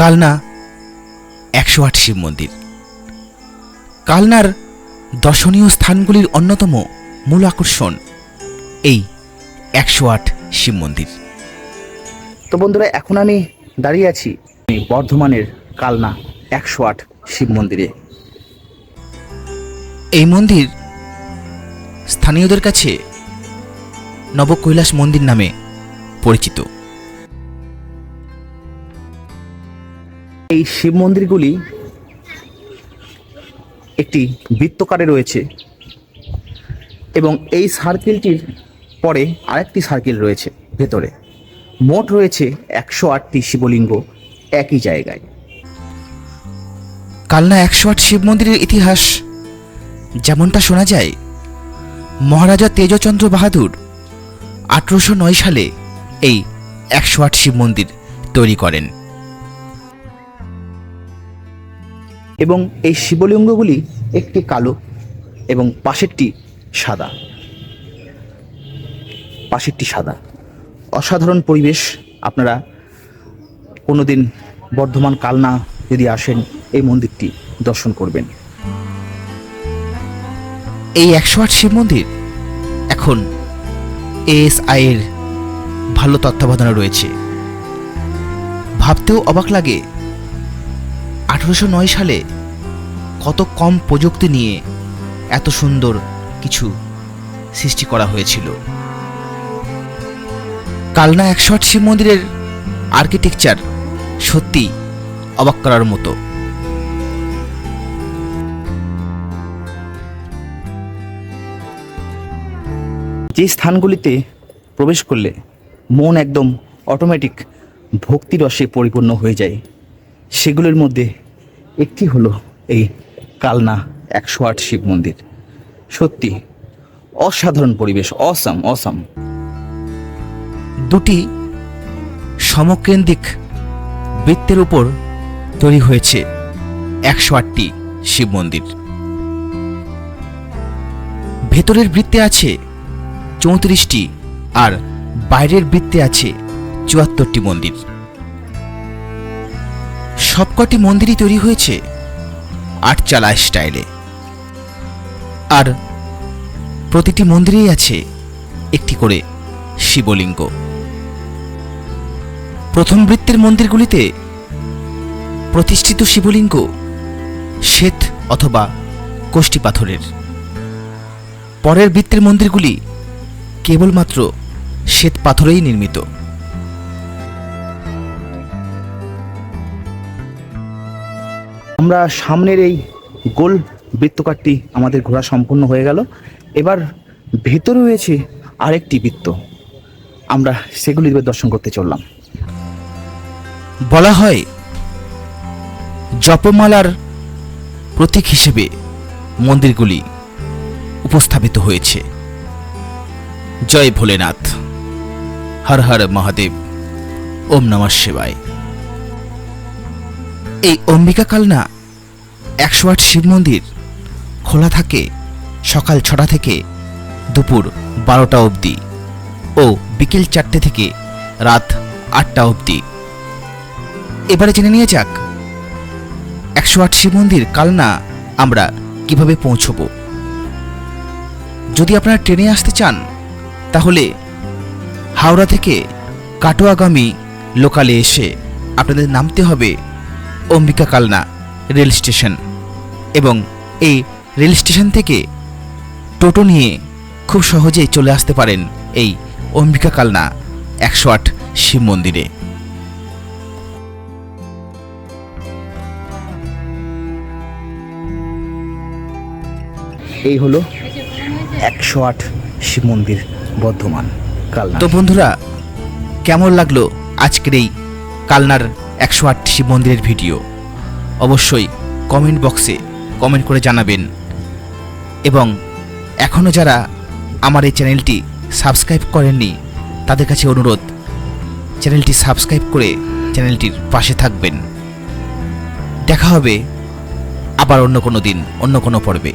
কালনা একশো আট শিব মন্দির। কালনার দর্শনীয় স্থানগুলির অন্যতম মূল আকর্ষণ এই একশো আট শিব মন্দির। তো বন্ধুরা এখন আমি দাঁড়িয়ে আছি বর্ধমানের কালনা একশো আট শিব মন্দিরে। এই মন্দির স্থানীয়দের কাছে নবকৈলাস মন্দির নামে পরিচিত। এই শিব মন্দিরগুলি একটি বৃত্তকারে রয়েছে এবং এই সার্কেলটির পরে আরেকটি সার্কেল রয়েছে ভেতরে। মোট রয়েছে একশো আটটি শিবলিঙ্গ একই জায়গায়। কালনা একশো আট শিব মন্দিরের ইতিহাস যেমনটা শোনা যায়, মহারাজা তেজচন্দ্র বাহাদুর আঠেরোশো নয় সালে এই একশো আট শিব মন্দির তৈরি করেন। এবং এই শিবলিঙ্গগুলি একটি কালো এবং পাশেরটি সাদা। পাশেরটি সাদা। অসাধারণ পরিবেশ আপনারা কোনোদিন বর্ধমান কালনা যদি আসেন, এই মন্দিরটি দর্শন করবেন। এই একশো আট শিব মন্দির এখন এএসআই এর ভালো তত্ত্বাবধানে রয়েছে। ভাবতেও অবাক লাগে আঠেরোশো নয় সালে কত কম প্রযুক্তি নিয়ে এত সুন্দর কিছু সৃষ্টি করা হয়েছিল। কালনা একশো আট শিব মন্দিরের আর্কিটেকচার সত্যি অবাক করার মতো। যে স্থানগুলিতে প্রবেশ করলে মন একদম অটোমেটিক ভক্তিরসে পরিপূর্ণ হয়ে যায়, সেগুলোর মধ্যে একটি হলো এই কালনা একশো আট শিব মন্দির। সত্যি, অসাধারণ পরিবেশ অসাম অসাম দুটি সমকেন্দ্রিক বৃত্তের উপর তৈরি হয়েছে একশো আটটি শিব মন্দির। ভেতরের বৃত্তে আছে চৌত্রিশটি আর বাইরের বৃত্তে আছে চুয়াত্তরটি মন্দির। সবকটি মন্দিরই তৈরি হয়েছে আটচালা স্টাইলে। আর প্রতিটি মন্দিরেই আছে একটি করে শিবলিঙ্গ। প্রথম বৃত্তের মন্দিরগুলিতে প্রতিষ্ঠিত শিবলিঙ্গ, শ্বেত অথবা কোষ্ঠী পাথরের। পরের বৃত্তের মন্দিরগুলি কেবলমাত্র শ্বেত পাথরেই নির্মিত। আমরা সামনের এই গোল বৃত্তকারটি আমাদের ঘোরা সম্পূর্ণ হয়ে গেল। এবার ভেতরে রয়েছে আরেকটি বৃত্ত। আমরা সেগুলি দর্শন করতে চললাম। বলা হয় জপমালার প্রতীক হিসেবে মন্দিরগুলি উপস্থাপিত হয়েছে। জয় ভোলেনাথ। হর হর মহাদেব। ওম নমঃ শিবায়। এই অম্বিকা কালনা একশো আট শিব মন্দির খোলা থাকে সকাল ছটা থেকে দুপুর বারোটা অবধি ও বিকেল চারটে থেকে রাত আটটা অবধি। এবারে জেনে নিয়ে যাক একশো আট শিব মন্দির কালনা আমরা কীভাবে পৌঁছব। যদি আপনারা ট্রেনে আসতে চান, তাহলে হাওড়া থেকে কাটোয়াগামী লোকালে এসে আপনাদের নামতে হবে অম্বিকা কালনা রেল স্টেশন এবং এই রেল স্টেশন থেকে টোটো নিয়ে খুব সহজেই চলে আসতে পারেন এই অম্বিকা কালনা একশো আট শিব মন্দিরে। এই হলো একশো আট শিব মন্দির বর্ধমান কালনা। তো বন্ধুরা কেমন লাগল আজকের এই কালনার একশো আট শিব মন্দিরের ভিডিও। অবশ্যই কমেন্ট বক্সে কমেন্ট করে জানাবেন। এবং এখনও যারা আমার এই চ্যানেলটি সাবস্ক্রাইব করেননি, তাদের কাছে অনুরোধ, চ্যানেলটি সাবস্ক্রাইব করে চ্যানেলটির পাশে থাকবেন। দেখা হবে আবার অন্য কোনো দিন, অন্য কোনো পর্বে।